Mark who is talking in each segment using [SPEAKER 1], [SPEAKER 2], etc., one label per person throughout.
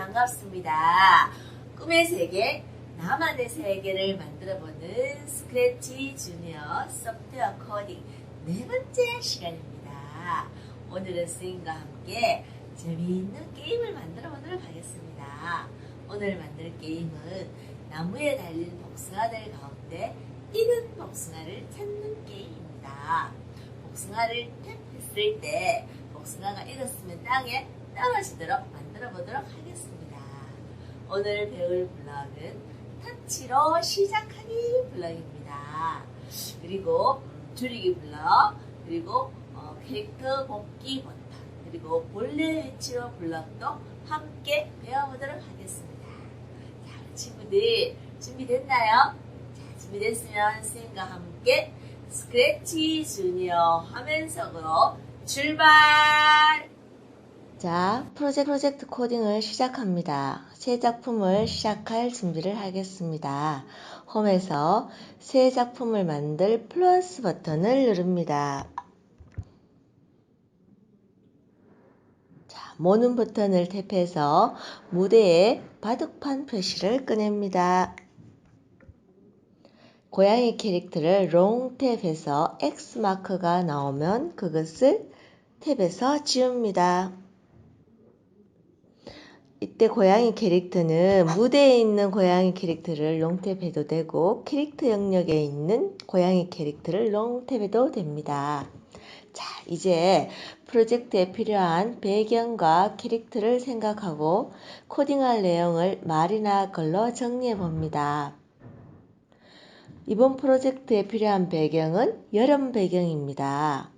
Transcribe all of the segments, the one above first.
[SPEAKER 1] 반갑습니다. 꿈의 세계, 나만의 세계를 만들어보는 스크래치 주니어 소프트웨어 코딩 네 번째 시간입니다. 오늘은 스윙과 함께 재미있는 게임을 만들어 보도록 하겠습니다. 오늘 만들 게임은 나무에 달린 복숭아들 가운데 익은 복숭아를 찾는 게임입니다. 복숭아를 탭했을 때 복숭아가 익었으면 땅에 떨어지도록 만들어 보도록 하겠습니다. 오늘 배울 블럭은 터치로 시작하기 블럭입니다. 그리고 음, 줄이기 블럭, 그리고 어, 캐릭터 뽑기 버튼, 그리고 본래 위치로 블럭도 함께 배워보도록 하겠습니다. 자, 우리 친구들 준비됐나요? 자, 준비됐으면 선생님과 함께 스크래치 주니어 화면 속으로 출발!
[SPEAKER 2] 자, 프로젝트, 코딩을 시작합니다. 새 작품을 시작할 준비를 하겠습니다. 홈에서 새 작품을 만들 플러스 버튼을 누릅니다. 자, 모는 버튼을 탭해서 무대에 바둑판 표시를 꺼냅니다. 고양이 캐릭터를 롱 탭해서 X 마크가 나오면 그것을 탭에서 지웁니다. 이때 고양이 캐릭터는 무대에 있는 고양이 캐릭터를 롱탭해도 되고 캐릭터 영역에 있는 고양이 캐릭터를 롱탭해도 됩니다. 자, 이제 프로젝트에 필요한 배경과 캐릭터를 생각하고 코딩할 내용을 말이나 글로 정리해 봅니다. 이번 프로젝트에 필요한 배경은 여름 배경입니다.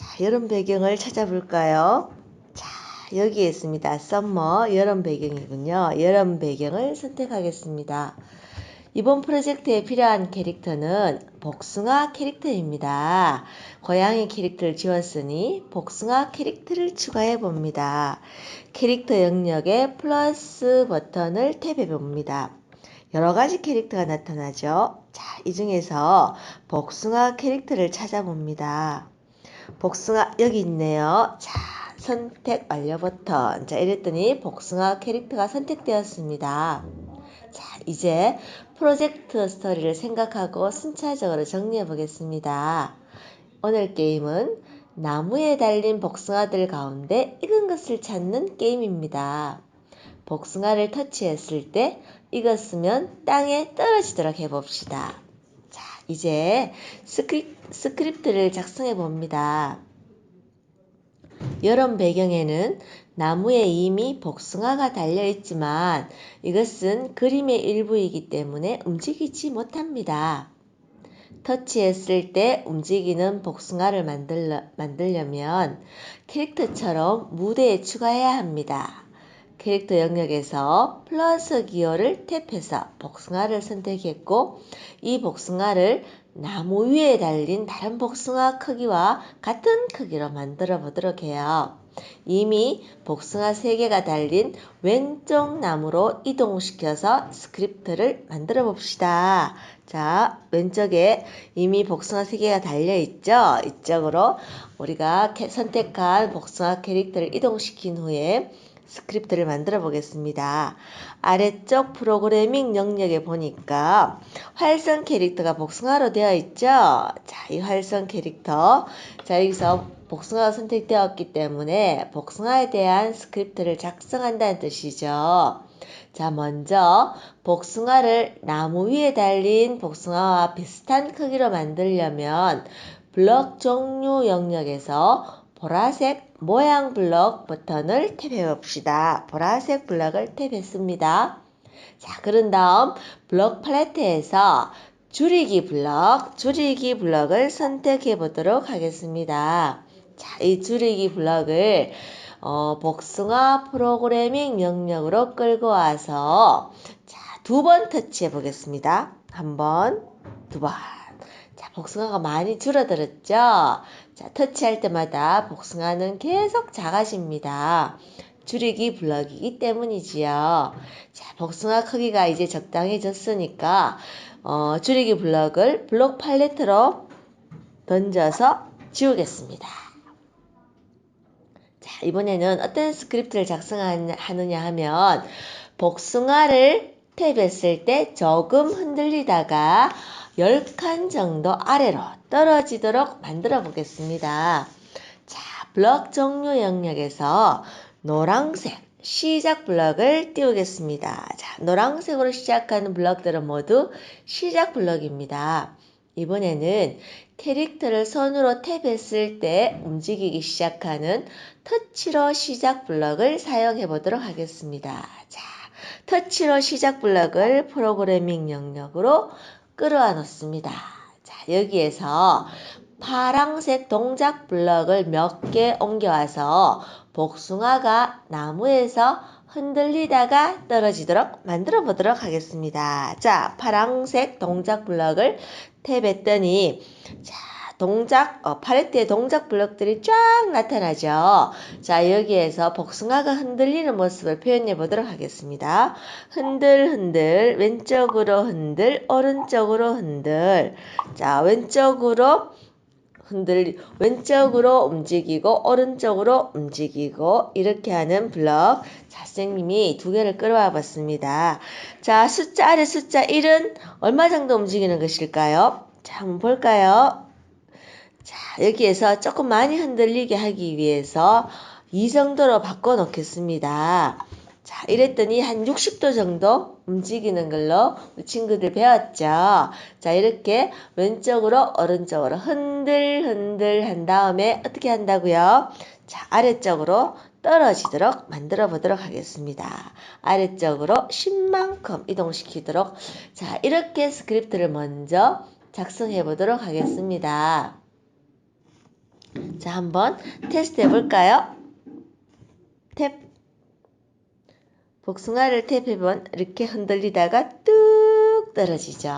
[SPEAKER 2] 자, 여름 배경을 찾아볼까요? 자, 여기에 있습니다. 썸머 여름 배경이군요. 여름 배경을 선택하겠습니다. 이번 프로젝트에 필요한 캐릭터는 복숭아 캐릭터입니다. 고양이 캐릭터를 지웠으니 복숭아 캐릭터를 추가해 봅니다. 캐릭터 영역에 플러스 버튼을 탭해 봅니다. 여러 가지 캐릭터가 나타나죠. 자, 이 중에서 복숭아 캐릭터를 찾아봅니다. 복숭아 여기 있네요. 자, 선택 완료 버튼. 자, 이랬더니 복숭아 캐릭터가 선택되었습니다. 자, 이제 프로젝트 스토리를 생각하고 순차적으로 정리해 보겠습니다. 오늘 게임은 나무에 달린 복숭아들 가운데 익은 것을 찾는 게임입니다. 복숭아를 터치했을 때 익었으면 땅에 떨어지도록 해봅시다. 자, 이제 스크립, 스크립 트를 작성해 봅니다. 여름 배경에는 나무에 이미 복숭아가 달려 있지만 이것은 그림의 일부이기 때문에 움직이지 못합니다. 터치했을 때 움직이는 복숭아를 만들려, 만들려면 캐릭터처럼 무대에 추가해야 합니다. 캐릭터 영역에서 플러스 기호를 탭해서 복숭아를 선택했고 이 복숭아를 나무 위에 달린 다른 복숭아 크기와 같은 크기로 만들어 보도록 해요. 이미 복숭아 3개가 달린 왼쪽 나무로 이동시켜서 스크립트를 만들어 봅시다. 자, 왼쪽에 이미 복숭아 3개가 달려 있죠? 이쪽으로 우리가 선택한 복숭아 캐릭터를 이동시킨 후에 스크립트를 만들어 보겠습니다. 아래쪽 프로그래밍 영역에 보니까 활성 캐릭터가 복숭아로 되어 있죠? 자, 이 활성 캐릭터. 자, 여기서 복숭아가 선택되었기 때문에 복숭아에 대한 스크립트를 작성한다는 뜻이죠. 자, 먼저 복숭아를 나무 위에 달린 복숭아와 비슷한 크기로 만들려면 블럭 종류 영역에서 보라색 모양 블럭 버튼을 탭해 봅시다. 보라색 블럭을 탭했습니다. 자, 그런 다음 블럭 팔레트에서 줄이기 블럭, 줄이기 블럭을 선택해 보도록 하겠습니다. 자, 이 줄이기 블럭을 어, 복숭아 프로그래밍 영역으로 끌고 와서 자, 두 번 터치해 보겠습니다. 한 번, 두 번. 자, 복숭아가 많이 줄어들었죠? 자, 터치할 때마다 복숭아는 계속 작아집니다. 줄이기 블럭이기 때문이지요. 자, 복숭아 크기가 이제 적당해졌으니까 어, 줄이기 블럭을 블록 팔레트로 던져서 지우겠습니다. 자, 자, 이번에는 어떤 스크립트를 작성하느냐 하면 복숭아를 탭했을 때 조금 흔들리다가 10칸 정도 아래로 떨어지도록 만들어 보겠습니다. 자, 블럭 종류 영역에서 노란색 시작 블럭을 띄우겠습니다. 자, 노란색으로 시작하는 블럭들은 모두 시작 블럭입니다. 이번에는 캐릭터를 손으로 탭했을 때 움직이기 시작하는 터치로 시작 블럭을 사용해 보도록 하겠습니다. 자, 터치로 시작 블럭을 프로그래밍 영역으로 끌어와 놓습니다. 자, 여기에서 파랑색 동작 블럭을 몇 개 옮겨와서 복숭아가 나무에서 흔들리다가 떨어지도록 만들어 보도록 하겠습니다. 자, 파랑색 동작 블럭을 탭했더니 자, 동작, 어, 팔레트에 동작 블럭들이 쫙 나타나죠. 자, 여기에서 복숭아가 흔들리는 모습을 표현해 보도록 하겠습니다. 흔들, 흔들, 왼쪽으로 흔들, 오른쪽으로 흔들. 자, 왼쪽으로 흔들, 왼쪽으로 움직이고, 오른쪽으로 움직이고, 이렇게 하는 블럭. 자, 선생님이 두 개를 끌어와 봤습니다. 자, 숫자 아래 숫자 1은 얼마 정도 움직이는 것일까요? 자, 한번 볼까요? 자, 여기에서 조금 많이 흔들리게 하기 위해서 이 정도로 바꿔 놓겠습니다. 자, 이랬더니 한 60도 정도 움직이는 걸로 우리 친구들 배웠죠. 자, 이렇게 왼쪽으로 오른쪽으로 흔들 흔들 한 다음에 어떻게 한다고요? 자, 아래쪽으로 떨어지도록 만들어 보도록 하겠습니다. 아래쪽으로 10만큼 이동시키도록 자, 이렇게 스크립트를 먼저 작성해 보도록 하겠습니다. 자, 한번 테스트 해볼까요? 탭. 복숭아를 탭해보면 이렇게 흔들리다가 뚝 떨어지죠.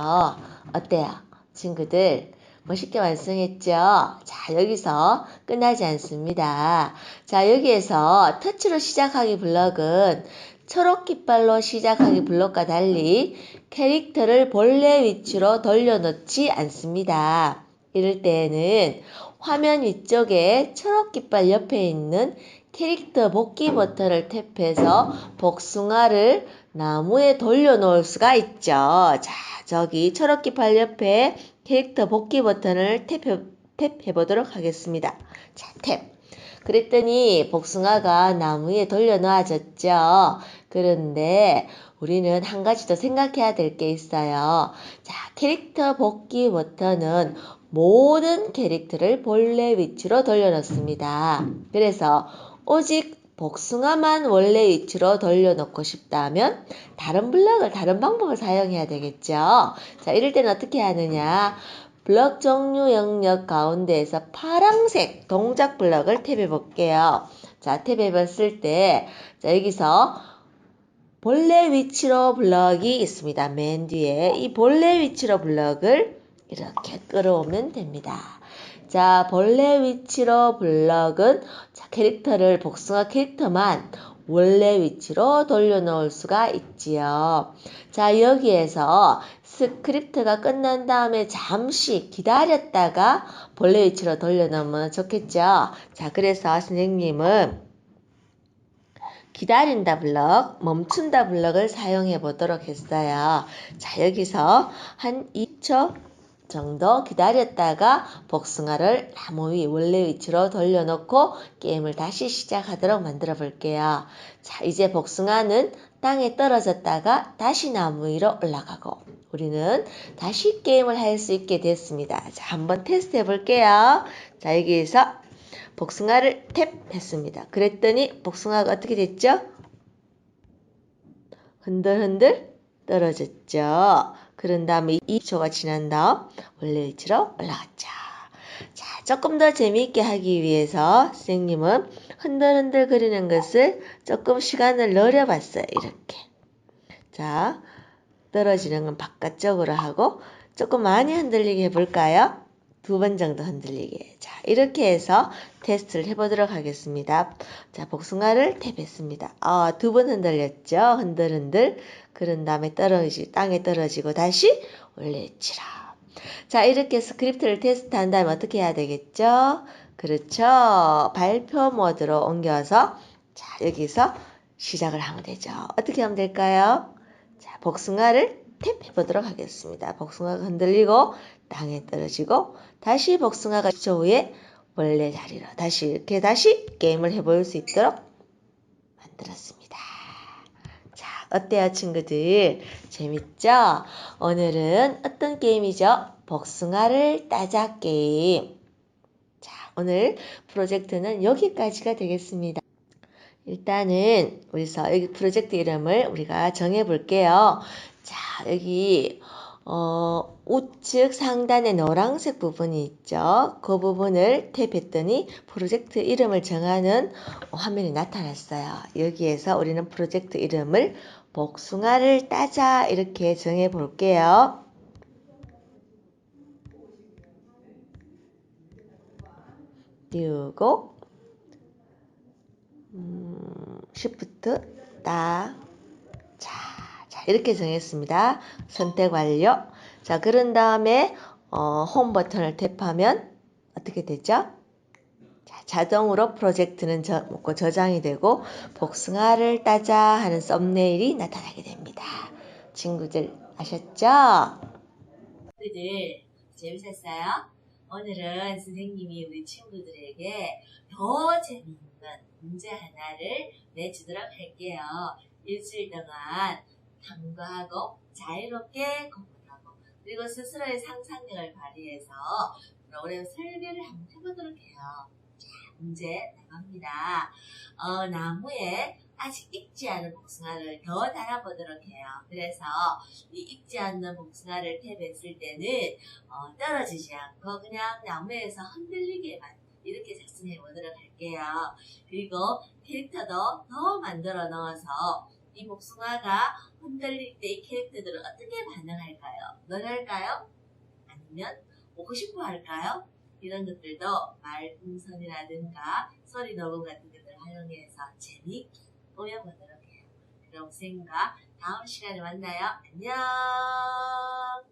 [SPEAKER 2] 어때요? 친구들, 멋있게 완성했죠? 자, 여기서 끝나지 않습니다. 자, 여기에서 터치로 시작하기 블럭은 초록 깃발로 시작하기 블럭과 달리 캐릭터를 본래 위치로 돌려놓지 않습니다. 이럴 때에는 화면 위쪽에 초록 깃발 옆에 있는 캐릭터 복귀 버튼을 탭해서 복숭아를 나무에 돌려놓을 수가 있죠. 자, 저기 초록 깃발 옆에 캐릭터 복귀 버튼을 탭해, 탭해 보도록 하겠습니다. 자, 탭. 그랬더니 복숭아가 나무에 돌려 놓아졌죠. 그런데 우리는 한 가지 더 생각해야 될 게 있어요. 자, 캐릭터 복귀 버튼은 모든 캐릭터를 본래 위치로 돌려놓습니다. 그래서 오직 복숭아만 원래 위치로 돌려놓고 싶다면 다른 블럭을 다른 방법을 사용해야 되겠죠. 자, 이럴 때는 어떻게 하느냐? 블럭 종류 영역 가운데에서 파랑색 동작 블럭을 탭해 볼게요. 자, 탭해 봤을 때, 자, 여기서 본래 위치로 블럭이 있습니다. 맨 뒤에 이 본래 위치로 블럭을 이렇게 끌어오면 됩니다. 자, 본래 위치로 블럭은 자, 캐릭터를 복숭아 캐릭터만 원래 위치로 돌려놓을 수가 있지요. 자, 여기에서 스크립트가 끝난 다음에 잠시 기다렸다가 본래 위치로 돌려놓으면 좋겠죠. 자, 그래서 선생님은 기다린다 블럭, 멈춘다 블럭을 사용해 보도록 했어요. 자, 여기서 한 2초 정도 기다렸다가 복숭아를 나무 위 원래 위치로 돌려놓고 게임을 다시 시작하도록 만들어 볼게요. 자, 이제 복숭아는 땅에 떨어졌다가 다시 나무 위로 올라가고 우리는 다시 게임을 할 수 있게 됐습니다. 자, 한번 테스트 해 볼게요. 자, 여기에서 복숭아를 탭 했습니다. 그랬더니 복숭아가 어떻게 됐죠? 흔들흔들 떨어졌죠. 그런 다음에 2초가 지난 다음 원래 위치로 올라갔죠. 자, 조금 더 재미있게 하기 위해서 선생님은 흔들흔들 그리는 것을 조금 시간을 늘려봤어요. 이렇게. 자, 떨어지는 건 바깥쪽으로 하고 조금 많이 흔들리게 해볼까요? 두 번 정도 흔들리게. 자, 이렇게 해서 테스트를 해보도록 하겠습니다. 자, 복숭아를 탭했습니다. 아, 두 번 흔들렸죠? 흔들흔들. 그런 다음에 떨어지, 땅에 떨어지고 다시 원래 치라. 자, 이렇게 스크립트를 테스트한 다음에 어떻게 해야 되겠죠? 그렇죠. 발표 모드로 옮겨서 자, 여기서 시작을 하면 되죠. 어떻게 하면 될까요? 자, 복숭아를 탭 해 보도록 하겠습니다. 복숭아가 흔들리고 땅에 떨어지고 다시 복숭아가 10초 후에 원래 자리로 다시 이렇게 다시 게임을 해볼 수 있도록 만들었습니다. 자, 어때요, 친구들? 재밌죠? 오늘은 어떤 게임이죠? 복숭아를 따자 게임. 자, 오늘 프로젝트는 여기까지가 되겠습니다. 일단은 우리서 여기 프로젝트 이름을 우리가 정해 볼게요. 자, 여기 어, 우측 상단에 노란색 부분이 있죠. 그 부분을 탭했더니 프로젝트 이름을 정하는 화면이 나타났어요. 여기에서 우리는 프로젝트 이름을 복숭아를 따자 이렇게 정해 볼게요. 띄우고 음, Shift 따 자, 자 이렇게 정했습니다. 선택 완료. 자 그런 다음에 어, 홈 버튼을 탭하면 어떻게 되죠? 자, 자동으로 프로젝트는 저, 뭐, 저장이 되고 복숭아를 따자 하는 썸네일이 나타나게 됩니다. 친구들 아셨죠?
[SPEAKER 1] 친구들 재밌었어요? 오늘은 선생님이 우리 친구들에게 더 재미있는 문제 하나를 내주도록 할게요. 일주일 동안 탐구하고 자유롭게 공부하고 그리고 스스로의 상상력을 발휘해서 프로그램 설계를 한번 해보도록 해요. 자, 문제 나갑니다. 어, 나무에 아직 익지 않은 복숭아를 더 달아보도록 해요. 그래서 이 익지 않는 복숭아를 탭했을 때는 어, 떨어지지 않고 그냥 나무에서 흔들리게만 이렇게 작성해 보도록 할게요. 그리고 캐릭터도 더 만들어 넣어서 이 복숭아가 흔들릴 때 이 캐릭터들은 어떻게 반응할까요? 놀랄까요? 아니면 오고 싶어 할까요? 이런 것들도 말풍선이라든가 소리 녹음 같은 것들을 활용해서 재미있게 꾸며보도록 해요. 그럼 선생님과 다음 시간에 만나요. 안녕!